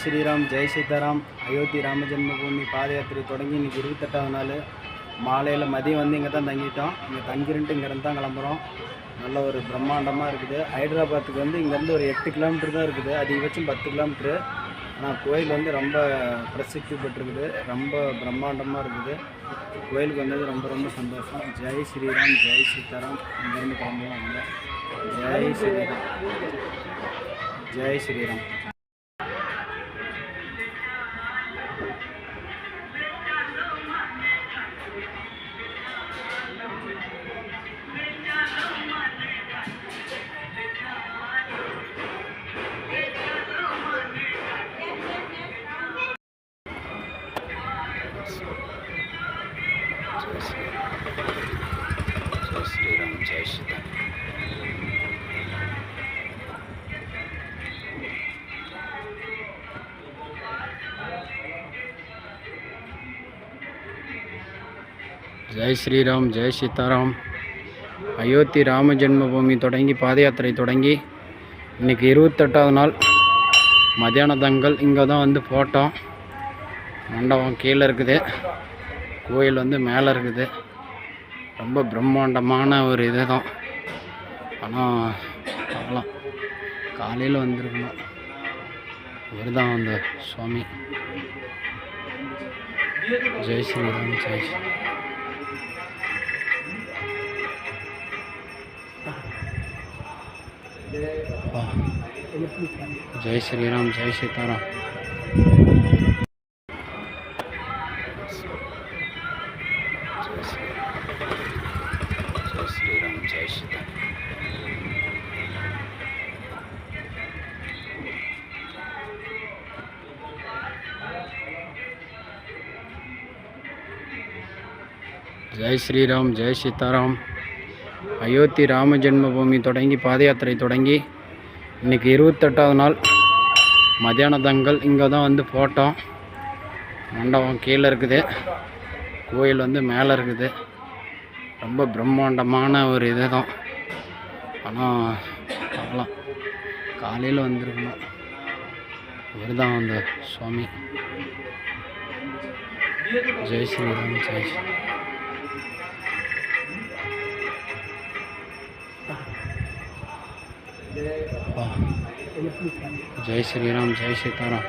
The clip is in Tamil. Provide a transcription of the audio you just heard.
ஸ்ரீராம் ஜெய் சீதாராம் அயோத்தி ராம ஜென்மபூமி பாத யாத்திரை தொடங்கி இன்றைக்கி இருபத்தெட்டாவது நாள். மாலையில் மதியம் வந்து இங்கே தான் தங்கிட்டோம். இங்கே தங்கிருந்துட்டு இங்கேருந்து தான் கிளம்புறோம். நல்ல ஒரு பிரம்மாண்டமாக இருக்குது. ஹைதராபாத்துக்கு வந்து இங்கேருந்து ஒரு எட்டு கிலோமீட்டர் தான் இருக்குது. அதிகபட்சம் பத்து கிலோமீட்ரு ஆனால் கோயில் வந்து ரொம்ப பிரசித்தி பெற்றிருக்குது. ரொம்ப பிரம்மாண்டமாக இருக்குது. கோயிலுக்கு வந்தது ரொம்ப ரொம்ப சந்தோஷம். ஜெய் ஸ்ரீராம் ஜெய் சீதாராம். இங்கேருந்து கிளம்புவோம் ஜெய் ஸ்ரீராம். ஜெய் ஸ்ரீராம். ஜெய் ஸ்ரீராம் ஜெய் சீதாராம். அயோத்தி ராம ஜென்மபூமி தொடங்கி பாத யாத்திரை தொடங்கி இன்றைக்கி இருபத்தெட்டாவது நாள். மத்தியான தங்கல் இங்கே தான் வந்து போட்டோம் மண்டபம் கீழே இருக்குது. கோயில் வந்து மேலே இருக்குது. ரொம்ப பிரம்மாண்டமான ஒரு இது தான். ஆனால் பார்க்கலாம் காலையில் வந்திருக்கணும். இவர் தான் அந்த சுவாமி. ஜெய் ஸ்ரீராம் ஜெய் ஸ்ரீ அப்பா. ஜெய் ஸ்ரீராம் ஜெய் சீதாராம் ஜெய் ஸ்ரீராம். ஜெய் ஸ்ரீராம் ஜெய் சீதாராம் ஜெய் ஸ்ரீராம் ஜெய் சீதாராம் அயோத்தி ராம ஜென்மபூமி தொடங்கி பாத யாத்திரை தொடங்கி இன்றைக்கி இருபத்தெட்டாவது நாள். மத்தியான தங்கல் இங்கே தான் வந்து போட்டோம் மண்டபம் கீழே இருக்குது. கோயில் வந்து மேலே இருக்குது. ரொம்ப பிரம்மாண்டமான ஒரு இது தான். ஆனால் பார்க்கலாம். காலையில் வந்திருக்கணும். இவர் தான் அந்த சுவாமி. ஜெய் ஸ்ரீராம் ஜெய் ஸ்ரீ அப்பா. ஜெய் ஸ்ரீராம் ஜெய் சீதாராம்